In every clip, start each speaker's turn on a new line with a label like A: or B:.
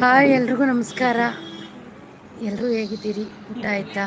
A: Hi ಎಲ್ರಿಗೂ ನಮಸ್ಕಾರ. ಎಲ್ಲರೂ ಹೇಗಿದ್ದೀರಿ? ಊಟ ಆಯ್ತಾ?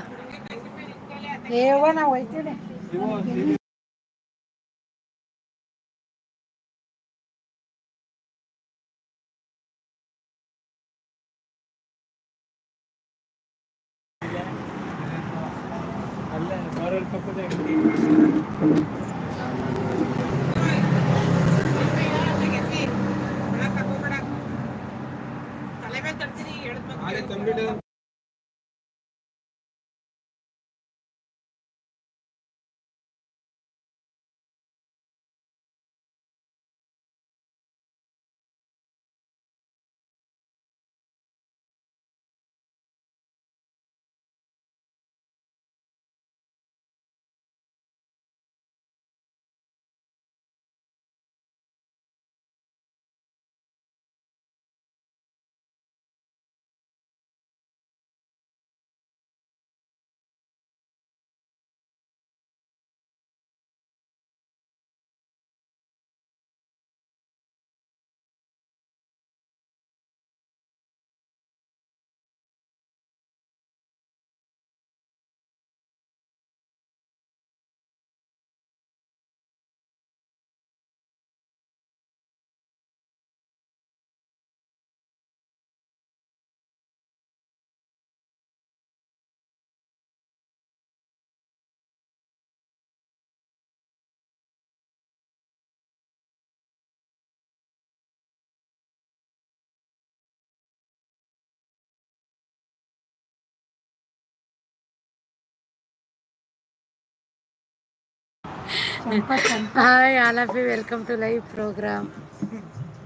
A: Hi all of you welcome to live program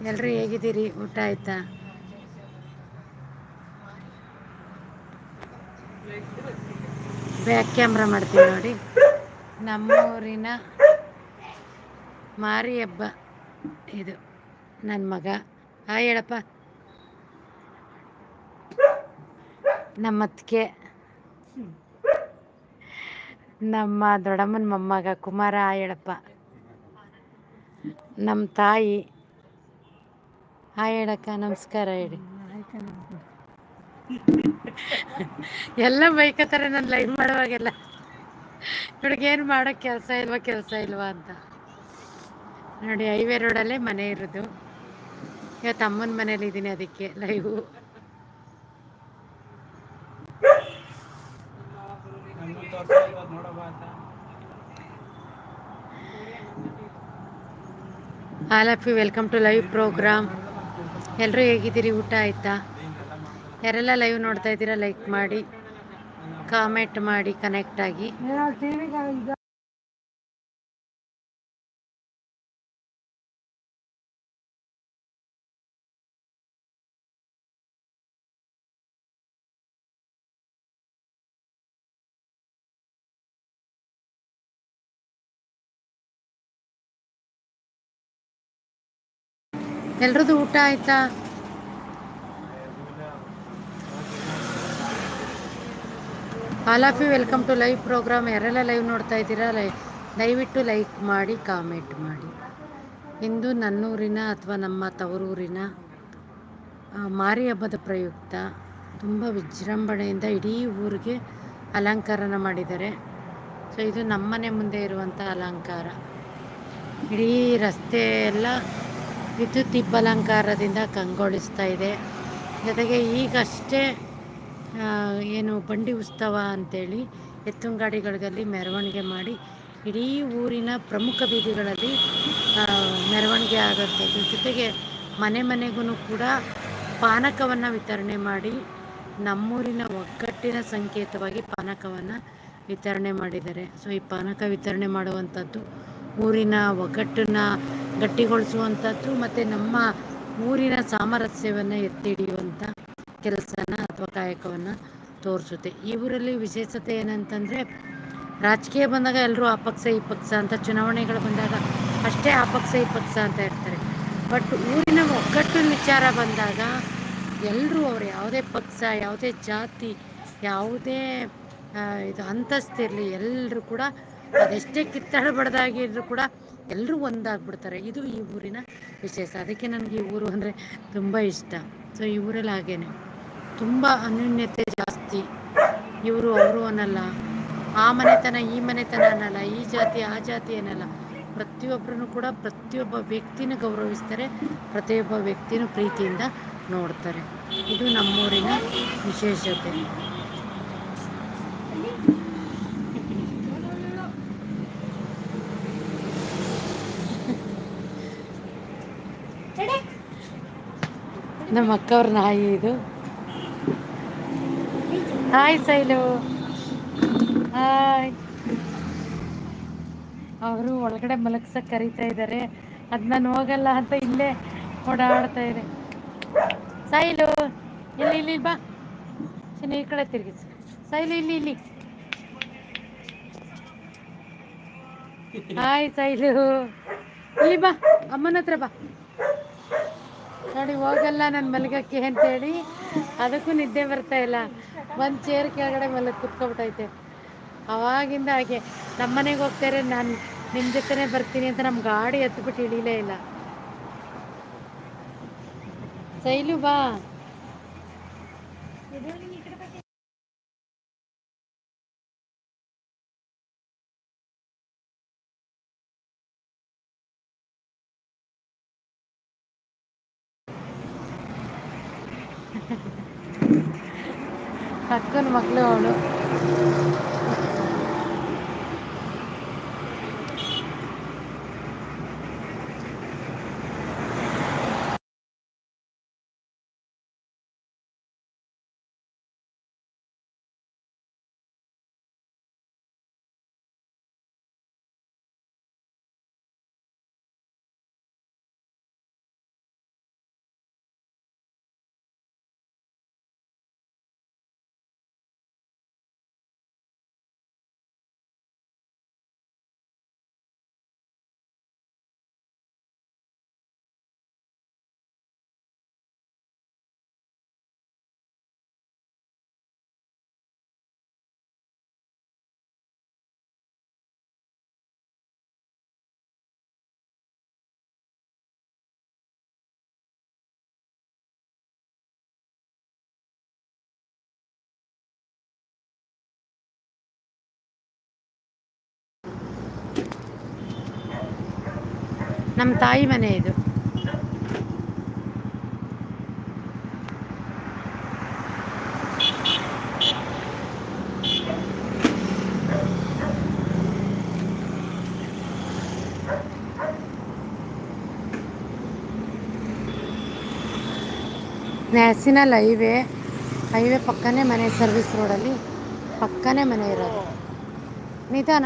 A: ಎಲ್ಲರೂ ಹೇಗಿದ್ದೀರಿ? ಊಟ ಆಯ್ತಾ? ಬ್ಯಾಕ್ ಕ್ಯಾಮ್ರಾ ಮಾಡ್ತೀವಿ ನೋಡಿ. ನಮ್ಮೂರಿನ ಮಾರಿ ಹಬ್ಬ ಇದು ನನ್ನ ಮಗ. ಹಾಯ್ ಹೇಳಪ್ಪ. ನಮ್ಮತ್ತಿಗೆ ನಮ್ಮ ದೊಡ್ಡಮ್ಮನ ಮೊಮ್ಮಗ ಕುಮಾರ ಆಯಳಪ್ಪ ನಮ್ಮ ತಾಯಿ ಹಾಯ್ ಹೇಳಕ್ಕ ನಮಸ್ಕಾರ ಹೇಳಿ. ಎಲ್ಲ ಬೈಕತ್ತಾರೆ ನಾನು ಲೈವ್ ಮಾಡುವಾಗೆಲ್ಲ. ಏನು ಮಾಡೋ ಕೆಲಸ ಇಲ್ವಾ ಕೆಲಸ ಇಲ್ವಾ ಅಂತ. ನೋಡಿ ಹೈವೇ ರೋಡಲ್ಲೇ ಮನೆ ಇರೋದು. ಇವತ್ತು ಅಮ್ಮನ ಮನೇಲಿ ಇದ್ದೀನಿ ಅದಕ್ಕೆ live all welcome to live program ಎಲ್ಲರೂ ಹೇಗಿದ್ದೀರಿ? ಊಟ ಆಯ್ತಾ? ಯಾರೆಲ್ಲ ಲೈವ್ ನೋಡ್ತಾ ಇದ್ದೀರಾ ಲೈಕ್ ಮಾಡಿ ಕಾಮೆಂಟ್ ಮಾಡಿ ಕನೆಕ್ಟ್ ಆಗಿ. ಎಲ್ರದ್ದು ಊಟ ಆಯ್ತಾ? All of you welcome to live program ಯಾರೆಲ್ಲ ಲೈವ್ ನೋಡ್ತಾ ಇದ್ದೀರಾ ಲೈ ದಯವಿಟ್ಟು ಲೈಕ್ ಮಾಡಿ ಕಾಮೆಂಟ್ ಮಾಡಿ. ಇಂದು ನನ್ನೂರಿನ ಅಥವಾ ನಮ್ಮ ತವರೂರಿನ ಮಾರಿ ಹಬ್ಬದ ಪ್ರಯುಕ್ತ ತುಂಬ ವಿಜೃಂಭಣೆಯಿಂದ ಇಡೀ ಊರಿಗೆ ಅಲಂಕಾರನ ಮಾಡಿದ್ದಾರೆ. ಸೊ ಇದು ನಮ್ಮನೆ ಮುಂದೆ ಇರುವಂಥ ಅಲಂಕಾರ. ಇಡೀ ರಸ್ತೆ ಎಲ್ಲ ವಿದ್ಯುತ್ ದಿಬ್ಬಲಂಕಾರದಿಂದ ಕಂಗೊಳಿಸ್ತಾ ಇದೆ. ಜೊತೆಗೆ ಈಗಷ್ಟೇ ಏನು ಬಂಡಿ ಉತ್ಸವ ಅಂತೇಳಿ ಎತ್ತುಂಗಾಡಿಗಳಲ್ಲಿ ಮೆರವಣಿಗೆ ಮಾಡಿ ಇಡೀ ಊರಿನ ಪ್ರಮುಖ ಬೀದಿಗಳಲ್ಲಿ ಮೆರವಣಿಗೆ ಆಗುತ್ತೆ. ಜೊತೆಗೆ ಮನೆ ಮನೆಗೂ ಕೂಡ ಪಾನಕವನ್ನು ವಿತರಣೆ ಮಾಡಿ ನಮ್ಮೂರಿನ ಒಗ್ಗಟ್ಟಿನ ಸಂಕೇತವಾಗಿ ಪಾನಕವನ್ನು ವಿತರಣೆ ಮಾಡಿದ್ದಾರೆ. ಸೊ, ಈ ಪಾನಕ ವಿತರಣೆ ಮಾಡುವಂಥದ್ದು ಊರಿನ ಒಗ್ಗಟ್ಟನ್ನು ಗಟ್ಟಿಗೊಳಿಸುವಂಥದ್ದು ಮತ್ತು ನಮ್ಮ ಊರಿನ ಸಾಮರಸ್ಯವನ್ನು ಎತ್ತಿ ಹಿಡಿಯುವಂಥ ಕೆಲಸನ ಅಥವಾ ಕಾಯಕವನ್ನು ತೋರಿಸುತ್ತೆ. ಈ ಊರಲ್ಲಿ ವಿಶೇಷತೆ ಏನಂತಂದರೆ ರಾಜಕೀಯ ಬಂದಾಗ ಎಲ್ಲರೂ ಆ ಪಕ್ಷ ಈ ಪಕ್ಷ ಅಂತ ಚುನಾವಣೆಗಳು ಬಂದಾಗ ಅಷ್ಟೇ ಆ ಪಕ್ಷ ಈ ಪಕ್ಷ ಅಂತ ಇರ್ತಾರೆ. ಬಟ್ ಊರಿನ ಒಗ್ಗಟ್ಟಿನ ವಿಚಾರ ಬಂದಾಗ ಎಲ್ಲರೂ ಅವರು ಯಾವುದೇ ಪಕ್ಷ, ಯಾವುದೇ ಜಾತಿ, ಯಾವುದೇ ಇದು ಅಂತಸ್ತಿರಲಿ ಎಲ್ಲರೂ ಕೂಡ ಅದೆಷ್ಟೇ ಕಿತ್ತಾಡ ಬಡ್ದಾಗಿದ್ರು ಕೂಡ ಎಲ್ಲರೂ ಒಂದಾಗ್ಬಿಡ್ತಾರೆ. ಇದು ಈ ಊರಿನ ವಿಶೇಷ. ಅದಕ್ಕೆ ನನಗೆ ಈ ಊರು ಅಂದರೆ ತುಂಬ ಇಷ್ಟ. ಸೊ ಈ ಊರಲ್ಲಿ ಹಾಗೇನೆ. ತುಂಬ ಅನ್ಯೂನ್ಯತೆ ಜಾಸ್ತಿ. ಇವರು ಅವರು ಅನ್ನಲ್ಲ. ಆ ಮನೆತನ, ಈ ಮನೆತನ ಅನ್ನಲ್ಲ. ಈ ಜಾತಿ, ಆ ಜಾತಿ ಅನ್ನಲ್ಲ. ಪ್ರತಿಯೊಬ್ಬರೂ ಕೂಡ ಪ್ರತಿಯೊಬ್ಬ ವ್ಯಕ್ತಿನ ಗೌರವಿಸ್ತಾರೆ. ಪ್ರತಿಯೊಬ್ಬ ವ್ಯಕ್ತಿನೂ ಪ್ರೀತಿಯಿಂದ ನೋಡ್ತಾರೆ. ಇದು ನಮ್ಮೂರಿನ ವಿಶೇಷತೆ. ನಮ್ಮ ಅಕ್ಕವ್ರ ನಾಯಿ ಇದು. ಹಾಯ್ ಸೈಲು. ಹಾಯ್ ಅವರು ಒಳಗಡೆ ಮಲಗ್ಸಕ್ಕೆ ಕರಿತಾ ಇದ್ದಾರೆ ಅದು ನಾನು ಹೋಗಲ್ಲ ಅಂತ ಇಲ್ಲೇ ಓಡಾಡ್ತಾ ಇದೆ ಸೈಲು ಇಲ್ಲಿ ಇಲ್ಲಿ ಬಾ. ಚಿನ್ನ ಈ ಕಡೆ ತಿರುಗಿಸಿ ಸೈಲು, ಇಲ್ಲಿ ಇಲ್ಲಿ. ಹಾಯ್ ಸೈಲು. ಇಲ್ಲಿ ಬಾ, ಅಮ್ಮನ ಹತ್ರ ಬಾ. ನೋಡಿ, ಹೋಗಲ್ಲ ನಾನು ಮಲಗಕ್ಕೆ ಅಂತೇಳಿ. ಅದಕ್ಕೂ ನಿದ್ದೆ ಬರ್ತಾ ಇಲ್ಲ. ಒಂದು ಚೇರ್ ಕೆಳಗಡೆ ಮಲಗಿ ಕುತ್ಕೊಬಿಟ್ಟೈತೆ. ಅವಾಗಿಂದ ಹಾಗೆ. ನಮ್ಮ ಮನೆಗೆ ಹೋಗ್ತಾರೆ ನಾನು ನಿಮ್ಮ ಜೊತೆನೆ ಬರ್ತೀನಿ ಅಂತ ನಮ್ಮ ಗಾಡಿ ಎತ್ಬಿಟ್ಟು ಇಳಿಲೇ ಇಲ್ಲ. ಸೈಲು ಬಾ. పక్కన మగ్గులు ನಮ್ಮ ತಾಯಿ ಮನೆ ಇದು. ನ್ಯಾಷನಲ್ ಹೈವೇ ಹೈವೇ ಪಕ್ಕನೇ ಮನೆ ಸರ್ವಿಸ್ ರೋಡಲ್ಲಿ ಪಕ್ಕನೇ ಮನೆ ಇರೋದು. ನಿಧಾನ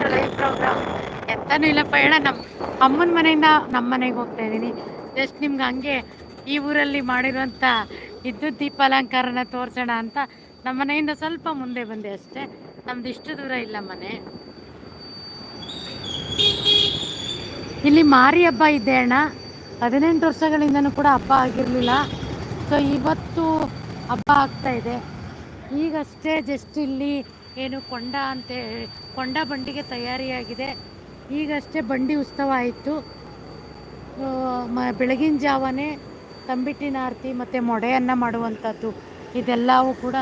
A: ನಿಧಾನ ಎಂತನೂ ಇಲ್ಲ ಪಯಣ ನಮ್ಮ ಅಮ್ಮನ ಮನೆಯಿಂದ ನಮ್ಮ ಮನೆಗೆ ಹೋಗ್ತಾ ಇದ್ದೀನಿ. ಜಸ್ಟ್ ನಿಮ್ಗೆ ಹಂಗೆ ಈ ಊರಲ್ಲಿ ಮಾಡಿರುವಂಥ ವಿದ್ಯುತ್ ದೀಪಾಲಂಕಾರನ ತೋರಿಸೋಣ ಅಂತ ನಮ್ಮ ಮನೆಯಿಂದ ಸ್ವಲ್ಪ ಮುಂದೆ ಬಂದೆ ಅಷ್ಟೇ. ನಮ್ದು ಇಷ್ಟು ದೂರ ಇಲ್ಲ ಮನೆ. ಇಲ್ಲಿ ಮಾರಿ ಹಬ್ಬ ಇದೆ ಅಣ್ಣ. ಹದಿನೆಂಟು ವರ್ಷಗಳಿಂದನೂ ಕೂಡ ಹಬ್ಬ ಆಗಿರಲಿಲ್ಲ. ಸೊ ಇವತ್ತು ಹಬ್ಬ ಆಗ್ತಾ ಇದೆ. ಈಗಷ್ಟೇ ಜಸ್ಟ್ ಇಲ್ಲಿ ಏನು ಕೊಂಡ ಅಂತ ಹೇಳಿ ಕೊಂಡ ಬಂಡಿಗೆ ತಯಾರಿಯಾಗಿದೆ. ಈಗಷ್ಟೇ ಬಂಡಿ ಉತ್ಸವ ಆಯಿತು. ಮ, ಬೆಳಗಿನ ಜಾವನೇ ತಂಬಿಟ್ಟಿನ ಆರತಿ ಮತ್ತು ಮೊಡೆಯನ್ನು ಮಾಡುವಂಥದ್ದು. ಇದೆಲ್ಲವೂ ಕೂಡ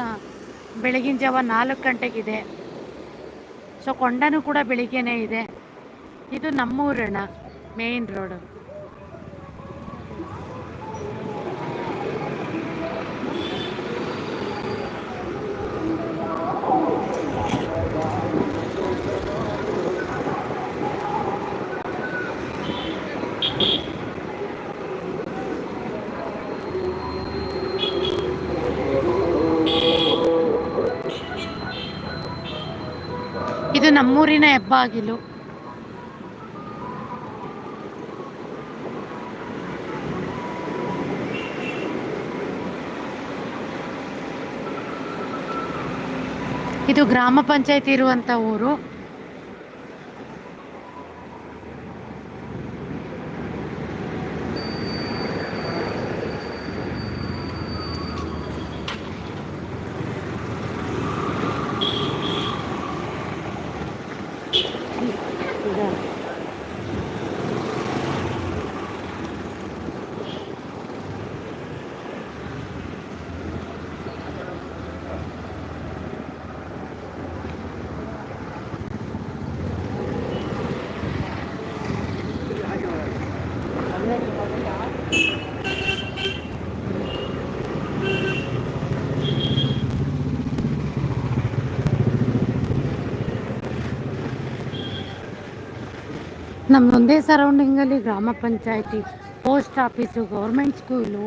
A: ಬೆಳಗಿನ ಜಾವ ನಾಲ್ಕು ಗಂಟೆಗಿದೆ. ಸೊ ಕೊಂಡನೂ ಕೂಡ ಬೆಳಿಗ್ಗೆನೇ ಇದೆ. ಇದು ನಮ್ಮೂರಣ್ಣ ಮೇಯ್ನ್ ರೋಡು ನಮ್ಮೂರಿನ ಹೆಬ್ಬಾಗಿಲು. ಇದು ಗ್ರಾಮ ಪಂಚಾಯತಿ ಇರುವಂತ ಊರು. ನಮ್ಮದೊಂದೇ ಸರೌಂಡಿಂಗಲ್ಲಿ ಗ್ರಾಮ ಪಂಚಾಯತಿ, post office, government school,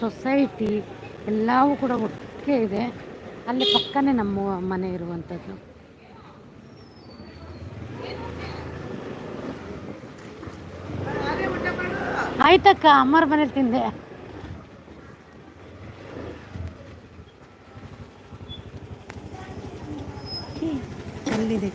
A: society ಎಲ್ಲವೂ ಕೂಡ ಒಟ್ಟಿಗೆ ಇದೆ. ಅಲ್ಲಿ ಪಕ್ಕನೇ ನಮ್ಮ ಮನೆ ಇರುವಂಥದ್ದು. ಆಯ್ತಕ್ಕ ಅಮ್ಮರ ಮನೇಲಿ ತಿಂದೆ. ಅಲ್ಲಿದೆ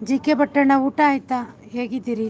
A: ಜಿ ಕೆ ಭಟ್ಟಣ್ಣ ಊಟ ಆಯ್ತಾ? ಹೇಗಿದ್ದೀರಿ?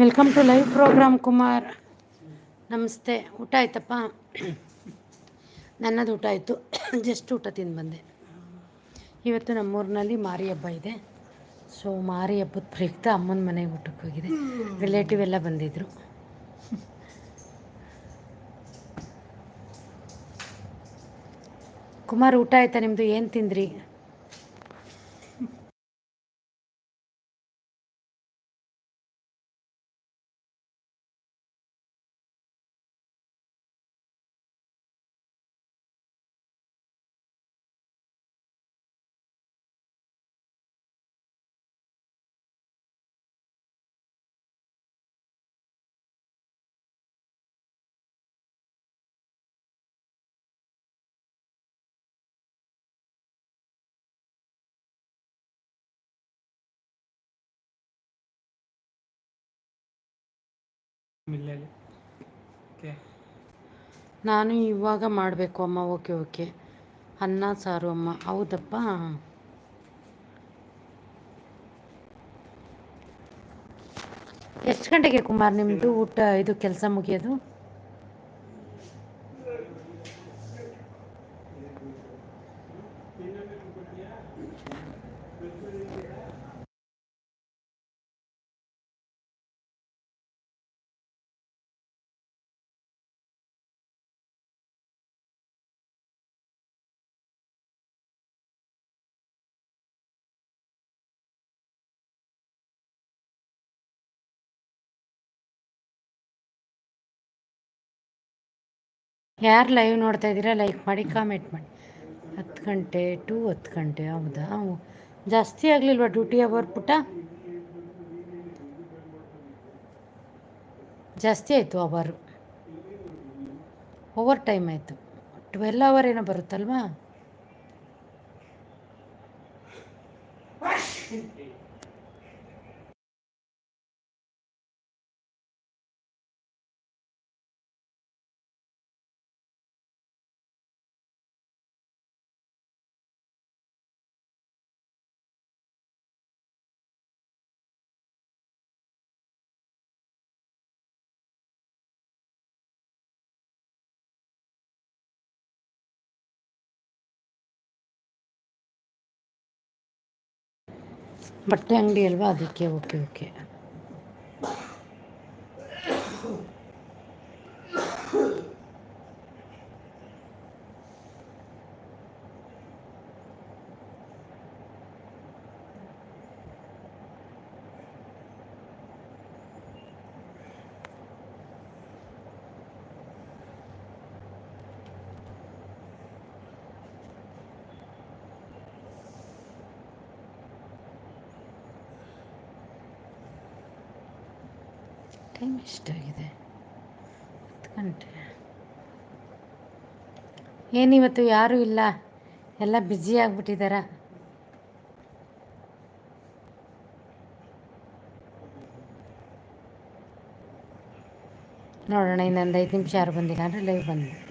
A: Welcome to live program Kumar ನಮಸ್ತೆ. ಊಟ ಆಯ್ತಪ್ಪ? ನನ್ನದು ಊಟ ಆಯಿತು. ಜಸ್ಟ್ ಊಟ ತಿಂದು ಬಂದೆ. ಇವತ್ತು ನಮ್ಮೂರಿನಲ್ಲಿ ಮಾರಿ ಹಬ್ಬ ಇದೆ. ಸೊ ಮಾರಿ ಹಬ್ಬದ ಪ್ರಯುಕ್ತ ಅಮ್ಮನ ಮನೆಗೆ ಊಟಕ್ಕೆ ಹೋಗಿದೆ. ರಿಲೇಟಿವ್ ಎಲ್ಲ ಬಂದಿದ್ದರು ಕುಮಾರ್, ಊಟ ಆಯ್ತಾ ನಿಮ್ಮದು ಏನು ತಿಂದ್ರಿ? ನಾನು ಇವಾಗ ಮಾಡಬೇಕು ಅಮ್ಮ ಓಕೆ ಓಕೆ ಅನ್ನ, ಸಾರು, ಅಮ್ಮ. ಹೌದಪ್ಪ? ಎಷ್ಟು ಗಂಟೆಗೆ ಕುಮಾರ್ ನಿಮ್ಮದು ಊಟ, ಇದು ಕೆಲಸ ಮುಗಿಯೋದು? ಯಾರು ಲೈವ್ ನೋಡ್ತಾ ಇದ್ದೀರಾ ಲೈಕ್ ಮಾಡಿ ಕಾಮೆಂಟ್ ಮಾಡಿ. ಹತ್ತು ಗಂಟೆ ಟು ಹತ್ತು ಗಂಟೆ, ಹೌದಾ? ಜಾಸ್ತಿ ಆಗಲಿಲ್ವ ಡ್ಯೂಟಿ ಅವರ್ ಪುಟ? ಜಾಸ್ತಿ ಆಯಿತು ಅವರು ಓವರ್ ಟೈಮ್ ಆಯಿತು. ಟ್ವೆಲ್ ಅವರ್ ಏನೋ ಬರುತ್ತಲ್ವಾ? ಬಟ್ಟೆ ಅಂಗಡಿ ಅಲ್ವಾ? ಅದಕ್ಕೆ ಓಕೆ ಓಕೆ. ಟೈಮ್ ಎಷ್ಟಾಗಿದೆ? ಹತ್ತು ಗಂಟೆ. ಏನಿವತ್ತು ಯಾರೂ ಇಲ್ಲ? ಎಲ್ಲ ಬ್ಯುಸಿ ಆಗಿಬಿಟ್ಟಿದಾರ? ನೋಡೋಣ ಇನ್ನೊಂದು ಐದು ನಿಮಿಷ ಯಾರು ಬಂದಿಲ್ಲ ಅಂದರೆ ಲೈವ್ ಬಂದು.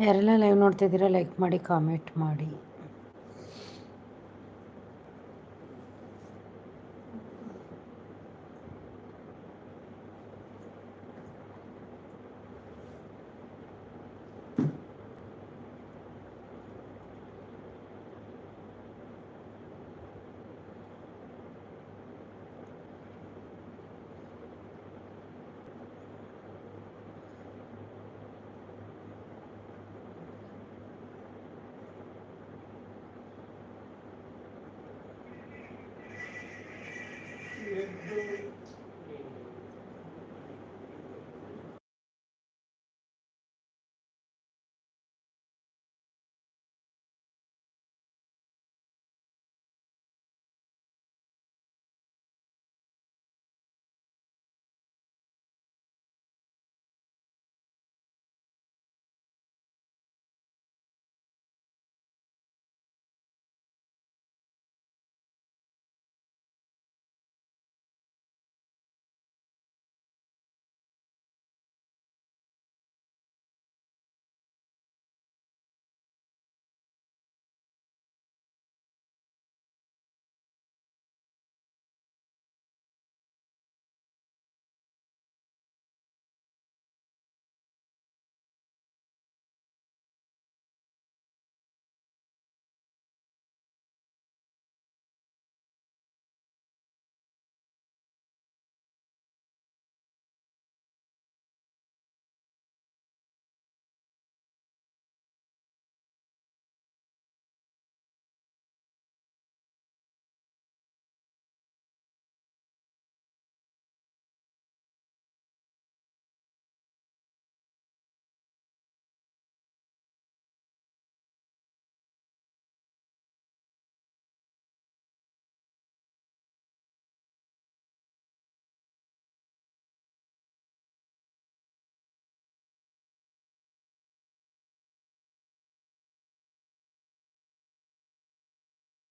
A: ಯಾರೆಲ್ಲ ಲೈವ್ ನೋಡ್ತಿದ್ದೀರಾ ಲೈಕ್ ಮಾಡಿ ಕಾಮೆಂಟ್ ಮಾಡಿ.